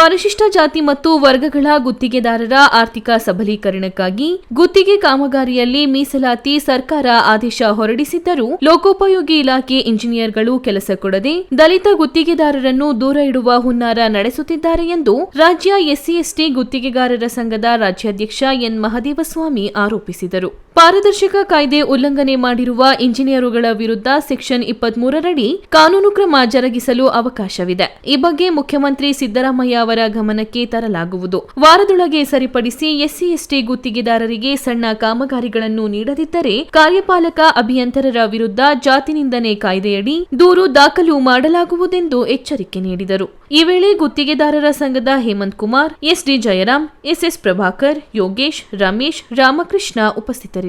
ಪರಿಶಿಷ್ಟ ಜಾತಿ ಮತ್ತು ವರ್ಗಗಳ ಗುತ್ತಿಗೆದಾರರ ಆರ್ಥಿಕ ಸಬಲೀಕರಣಕ್ಕಾಗಿ ಗುತ್ತಿಗೆ ಕಾಮಗಾರಿಯಲ್ಲಿ ಮೀಸಲಾತಿ ಸರ್ಕಾರ ಆದೇಶ ಹೊರಡಿಸಿದ್ದರೂ ಲೋಕೋಪಯೋಗಿ ಇಲಾಖೆ ಇಂಜಿನಿಯರ್ಗಳು ಕೆಲಸ ಕೊಡದೆ ದಲಿತ ಗುತ್ತಿಗೆದಾರರನ್ನು ದೂರ ಇಡುವ ಹುನ್ನಾರ ನಡೆಸುತ್ತಿದ್ದಾರೆ ಎಂದು ರಾಜ್ಯ ಎಸ್ಸಿಎಸ್ಟಿ ಗುತ್ತಿಗೆಗಾರರ ಸಂಘದ ರಾಜ್ಯಾಧ್ಯಕ್ಷ ಎನ್ ಮಹದೇವಸ್ವಾಮಿ ಆರೋಪಿಸಿದರು. ಪಾರದರ್ಶಕ ಕಾಯ್ದೆ ಉಲ್ಲಂಘನೆ ಮಾಡಿರುವ ಇಂಜಿನಿಯರುಗಳ ವಿರುದ್ಧ ಸೆಕ್ಷನ್ ಇಪ್ಪತ್ಮೂರರಡಿ ಕಾನೂನು ಕ್ರಮ ಜರುಗಿಸಲು ಅವಕಾಶವಿದೆ. ಈ ಬಗ್ಗೆ ಮುಖ್ಯಮಂತ್ರಿ ಸಿದ್ದರಾಮಯ್ಯ ಅವರ ಗಮನಕ್ಕೆ ತರಲಾಗುವುದು. ವಾರದೊಳಗೆ ಸರಿಪಡಿಸಿ ಎಸ್ಸಿ, ಎಸ್ಟಿ ಗುತ್ತಿಗೆದಾರರಿಗೆ ಸಣ್ಣ ಕಾಮಗಾರಿಗಳನ್ನು ನೀಡದಿದ್ದರೆ ಕಾರ್ಯಪಾಲಕ ಅಭಿಯಂತರರ ವಿರುದ್ಧ ಜಾತಿ ನಿಂದನೆ ಕಾಯ್ದೆಯಡಿ ದೂರು ದಾಖಲು ಮಾಡಲಾಗುವುದೆಂದು ಎಚ್ಚರಿಕೆ ನೀಡಿದರು. ಈ ವೇಳೆ ಗುತ್ತಿಗೆದಾರರ ಸಂಘದ ಹೇಮಂತ್ ಕುಮಾರ್, ಎಸ್ಡಿ ಜಯರಾಮ್, ಎಸ್ಎಸ್ ಪ್ರಭಾಕರ್, ಯೋಗೇಶ್, ರಮೇಶ್, ರಾಮಕೃಷ್ಣ ಉಪಸ್ಥಿತರಿದ್ದರು.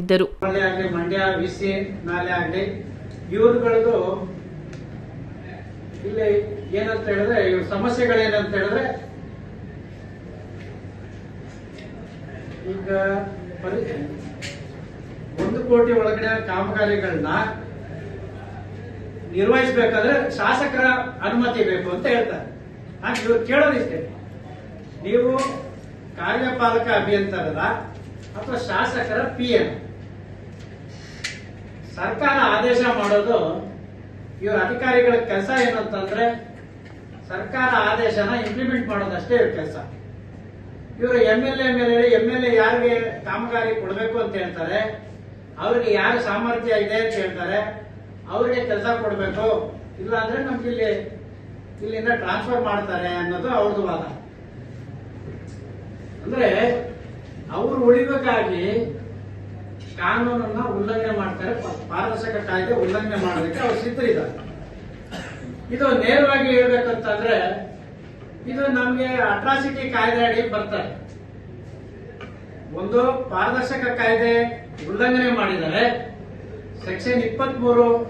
ಆಗ್ಲಿ, ಮಂಡ್ಯ ಏನಂತ ಹೇಳಿದ್ರೆ ಸಮಸ್ಯೆಗಳೇನಂತ ಹೇಳಿದ್ರೆ, ಈಗ ಒಂದು ಕೋಟಿ ಒಳಗಡೆ ಕಾಮಗಾರಿಗಳನ್ನ ನಿರ್ವಹಿಸಬೇಕಾದ್ರೆ ಶಾಸಕರ ಅನುಮತಿ ಬೇಕು ಅಂತ ಹೇಳ್ತಾರೆ. ಹಾಗೆ ಇವ್ರು ಕೇಳೋದಿಷ್ಟೇ. ನೀವು ಕಾರ್ಯಪಾಲಕ ಅಭಿಯಂತರದ ಅಥವಾ ಶಾಸಕರ ಪಿ ಎಂ ಸರ್ಕಾರ ಆದೇಶ ಮಾಡೋದು ಇವರ ಅಧಿಕಾರಿಗಳ ಕೆಲಸ ಏನು ಅಂತಂದ್ರೆ ಸರ್ಕಾರ ಆದೇಶನ ಇಂಪ್ಲಿಮೆಂಟ್ ಮಾಡೋದಷ್ಟೇ ಇವ್ರ ಕೆಲಸ. ಇವರು ಎಂ ಎಲ್ ಎ ಮೇಲೆ ಎಂ ಎಲ್ ಎ ಯಾರಿಗೆ ಕಾಮಗಾರಿ ಕೊಡಬೇಕು ಅಂತ ಹೇಳ್ತಾರೆ, ಅವ್ರಿಗೆ ಯಾರು ಸಾಮರ್ಥ್ಯ ಇದೆ ಅಂತ ಹೇಳ್ತಾರೆ, ಅವ್ರಿಗೆ ಕೆಲಸ ಕೊಡಬೇಕು. ಇಲ್ಲ ಅಂದ್ರೆ ನಮ್ಗೆ ಇಲ್ಲಿ, ಇಲ್ಲಿಂದ ಟ್ರಾನ್ಸ್ಫರ್ ಮಾಡ್ತಾರೆ ಅನ್ನೋದು ಅವ್ರದ್ದು ವಾದ. ಅಂದ್ರೆ ಅವ್ರು ಉಳಿಬೇಕಾಗಿ ಕಾನೂನನ್ನ ಉಲ್ಲಂಘನೆ ಮಾಡ್ತಾರೆ. ಪಾರದರ್ಶಕ ಕಾಯ್ದೆ ಉಲ್ಲಂಘನೆ ಮಾಡೋದಕ್ಕೆ ಅವ್ರು ಸಿದ್ಧರಿದ್ದಾರೆ. ಇದು ನೇರವಾಗಿ ಹೇಳ್ಬೇಕಂತಂದ್ರೆ, ಇದು ನಮ್ಗೆ ಅಟ್ರಾಸಿಟಿ ಕಾಯ್ದೆ ಅಡಿ ಬರ್ತಾರೆ. ಒಂದು ಪಾರದರ್ಶಕ ಕಾಯ್ದೆ ಉಲ್ಲಂಘನೆ ಮಾಡಿದರೆ, ಸೆಕ್ಷನ್ ಇಪ್ಪತ್ಮೂರು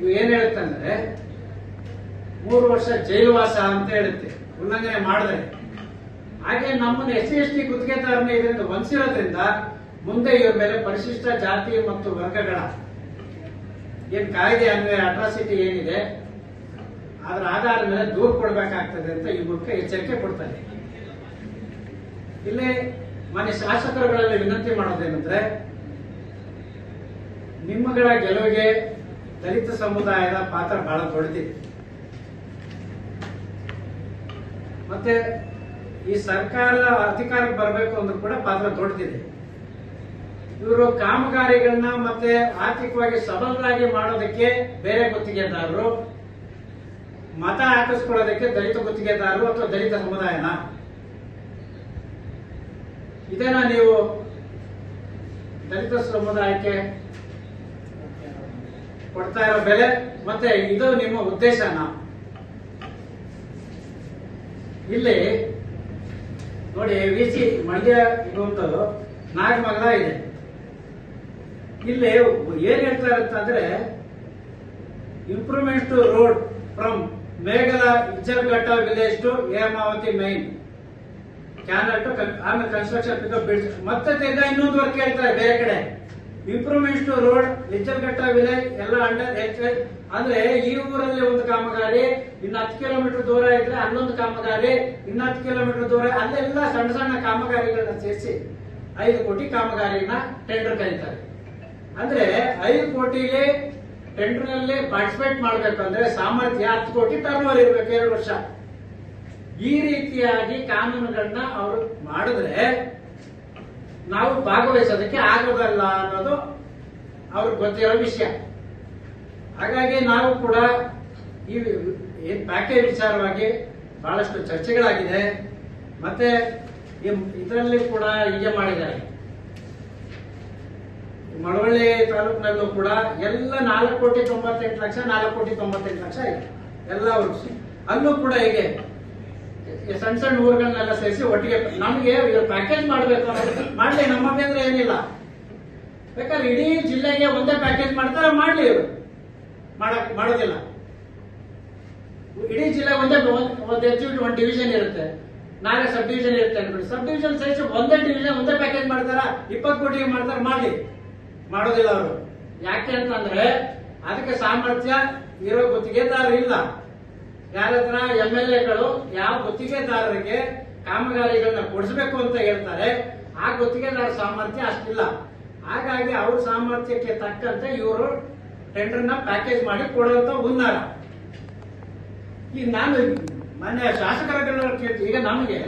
ಇವು ಏನ್ ಹೇಳುತ್ತಂದ್ರೆ ಮೂರು ವರ್ಷ ಜೈಲುವಾಸ ಅಂತ ಹೇಳುತ್ತೆ. ಉಲ್ಲಂಘನೆ ಮಾಡಿದ್ರೆ. ಹಾಗೆ ನಮ್ಮನ್ನು ಎಸ್ ಸಿ, ಎಸ್ ಟಿ ಗುತ್ತಿಗೆದಾರನೇ ಇದೆ ಅಂತ ವಂಚಿರೋದ್ರಿಂದ ಮುಂದೆ ಇವ್ರ ಮೇಲೆ ಪರಿಶಿಷ್ಟ ಜಾತಿ ಮತ್ತು ವರ್ಗಗಳ ಏನ್ ಕಾಯ್ದೆ ಅಂದ್ರೆ ಅಟ್ರಾಸಿಟಿ ಏನಿದೆ, ಅದರ ಆಧಾರದ ಮೇಲೆ ದೂರು ಕೊಡಬೇಕಾಗ್ತದೆ ಅಂತ ಈ ಮೂಲಕ ಎಚ್ಚರಿಕೆ ಕೊಡ್ತಾರೆ ಇಲ್ಲಿ ಮನೆ ಶಾಸಕರುಗಳಲ್ಲಿ ವಿನಂತಿ ಮಾಡೋದೇನಂದ್ರೆ, ನಿಮ್ಮಗಳ ಗೆಲುವಿಗೆ ದಲಿತ ಸಮುದಾಯದ ಪಾತ್ರ ಬಹಳ ದೊಡ್ಡದಿದೆ. ಮತ್ತೆ ಈ ಸರ್ಕಾರ ಅಧಿಕಾರಕ್ಕೆ ಬರಬೇಕು ಅಂದ್ರೂ ಕೂಡ ಪಾತ್ರ ದೊಡ್ಡದಿದೆ. ಇವರು ಕಾಮಗಾರಿಗಳನ್ನ ಮತ್ತೆ ಆರ್ಥಿಕವಾಗಿ ಸಬಲರಾಗಿ ಮಾಡೋದಕ್ಕೆ ಬೇರೆ ಗುತ್ತಿಗೆದಾರರು, ಮತ ಹಾಕಿಸ್ಕೊಳ್ಳೋದಕ್ಕೆ ದಲಿತ ಗುತ್ತಿಗೆದಾರರು ಅಥವಾ ದಲಿತ ಸಮುದಾಯನ. ಇದನ್ನ ನೀವು ದಲಿತ ಸಮುದಾಯಕ್ಕೆ ಕೊಡ್ತಾ ಇರೋ ಬೆಲೆ ಮತ್ತೆ ಇದು ನಿಮ್ಮ ಉದ್ದೇಶನ. ಇಲ್ಲಿ ನೋಡಿ ವಿ ಸಿ ಮಂಡ್ಯ ಇದೊಂದು ನಾಗಮಗಲ ಇದೆ. ಇಲ್ಲಿ ಏನ್ ಹೇಳ್ತಾರೆ ಅಂತಂದ್ರೆ improvement to road from Meghala Ijjarghatta village to Hemavathi main canal to ಆಮೇಲೆ ಕನ್ಸ್ಟ್ರಕ್ಷನ್ ಪಿಕಪ್ ಬಿಡ್ಸ್ ಮತ್ತೆ ತಿರ್ಗಾ ಇನ್ನೊಂದು ವರ್ಕ್ ಹೇಳ್ತಾರೆ ಬೇರೆ ಕಡೆ. Improvements to road Ijjarghatta village ಎಲ್ಲ ಅಂಡರ್ ಅಂದ್ರೆ ಈ ಊರಲ್ಲಿ ಒಂದು ಕಾಮಗಾರಿ, ಇನ್ನು ಹತ್ತು ಕಿಲೋಮೀಟರ್ ದೂರ ಇದ್ರೆ ಹನ್ನೊಂದು ಕಾಮಗಾರಿ, ಇನ್ನು ಹತ್ತು ಕಿಲೋಮೀಟರ್ ದೂರ ಅಲ್ಲೆಲ್ಲ ಸಣ್ಣ ಸಣ್ಣ ಕಾಮಗಾರಿಗಳನ್ನ ಸೇರಿಸಿ ಐದು ಕೋಟಿ ಕಾಮಗಾರಿನ ಟೆಂಡರ್ ಕರೀತಾರೆ. ಅಂದ್ರೆ ಐದು ಕೋಟಿಗೆ ಟೆಂಡರ್ನಲ್ಲಿ ಪಾರ್ಟಿಸಿಪೇಟ್ ಮಾಡಬೇಕಂದ್ರೆ ಸಾಮರ್ಥ್ಯ ಹತ್ತು ಕೋಟಿ ಟರ್ನ್ ಓವರ್ ಇರ್ಬೇಕು ಎರಡು ವರ್ಷ. ಈ ರೀತಿಯಾಗಿ ಕಾನೂನುಗಳನ್ನ ಅವರು ಮಾಡಿದ್ರೆ ನಾವು ಭಾಗವಹಿಸೋದಕ್ಕೆ ಆಗೋದಲ್ಲ ಅನ್ನೋದು ಅವ್ರಿಗೆ ಗೊತ್ತಿರೋ ವಿಷಯ. ಹಾಗಾಗಿ ನಾವು ಕೂಡ ಈ ಪ್ಯಾಕೇಜ್ ವಿಚಾರವಾಗಿ ಬಹಳಷ್ಟು ಚರ್ಚೆಗಳಾಗಿದೆ. ಮತ್ತೆ ಇದರಲ್ಲಿ ಕೂಡ ಹೀಗೆ ಮಾಡಿದ್ದಾರೆ. ಮಳವಳ್ಳಿ ತಾಲೂಕಿನಲ್ಲೂ ಕೂಡ ಎಲ್ಲ ನಾಲ್ಕು ಕೋಟಿ ತೊಂಬತ್ತೆಂಟು ಲಕ್ಷ, ನಾಲ್ಕು ಕೋಟಿ ತೊಂಬತ್ತೆಂಟು ಲಕ್ಷ ಇದೆ. ಎಲ್ಲ ಅಲ್ಲೂ ಕೂಡ ಹೀಗೆ. ಸಣ್ಣ ಸಣ್ಣ ಊರುಗಳನ್ನೆಲ್ಲ ಸೇರಿಸಿ ಒಟ್ಟಿಗೆ ನಮಗೆ ಪ್ಯಾಕೇಜ್ ಮಾಡಬೇಕು ಮಾಡ್ಲಿ, ನಮ್ಮ ಅಂದ್ರೆ ಏನಿಲ್ಲ. ಬೇಕಾದ್ರೆ ಇಡೀ ಜಿಲ್ಲೆಗೆ ಒಂದೇ ಪ್ಯಾಕೇಜ್ ಮಾಡ್ತಾರೆ, ಮಾಡ್ಲಿ ಇವರು. ಮಾಡಕ್, ಮಾಡೋದಿಲ್ಲ. ಇಡೀ ಜಿಲ್ಲೆ ಒಂದೇ ಒಂದ್- ಒಂದ್ ಒಂದು ಡಿವಿಷನ್ ಇರುತ್ತೆ. ನಾಳೆ ಸಬ್ ಡಿವಿಷನ್ ಇರುತ್ತೆ ಅನ್ಬಿಟ್ಟು ಸಬ್ ಡಿವಿಷನ್ ಸೇರಿಸಿ ಒಂದೇ ಡಿವಿಷನ್ ಒಂದೇ ಪ್ಯಾಕೇಜ್ ಮಾಡ್ತಾರ? ಇಪ್ಪತ್ತು ಕೋಟಿ ಮಾಡ್ತಾರ? ಮಾಡ್ಲಿ. ಮಾಡೋದಿಲ್ಲ ಅವರು. ಯಾಕೆ ಅಂತಂದ್ರೆ ಅದಕ್ಕೆ ಸಾಮರ್ಥ್ಯ ಇರೋ ಗುತ್ತಿಗೆದಾರರು ಇಲ್ಲ ಯಾರ ಹತ್ರ ಎಂ ಎಲ್ ಎಗಳು ಯಾವ ಗುತ್ತಿಗೆದಾರರಿಗೆ ಕಾಮಗಾರಿಗಳನ್ನ ಕೊಡಿಸಬೇಕು ಅಂತ ಹೇಳ್ತಾರೆ, ಆ ಗುತ್ತಿಗೆದಾರ ಸಾಮರ್ಥ್ಯ ಅಷ್ಟಿಲ್ಲ. ಹಾಗಾಗಿ ಅವ್ರ ಸಾಮರ್ಥ್ಯಕ್ಕೆ ತಕ್ಕಂತೆ ಇವರು ಟೆಂಡರ್ನ ಪ್ಯಾಕೇಜ್ ಮಾಡಿ ಕೊಡುವಂತ ಹುನ್ನಾರ. ಈಗ ನಾನು ಮನೆ ಶಾಸಕರ ಈಗ ನಮಗೆ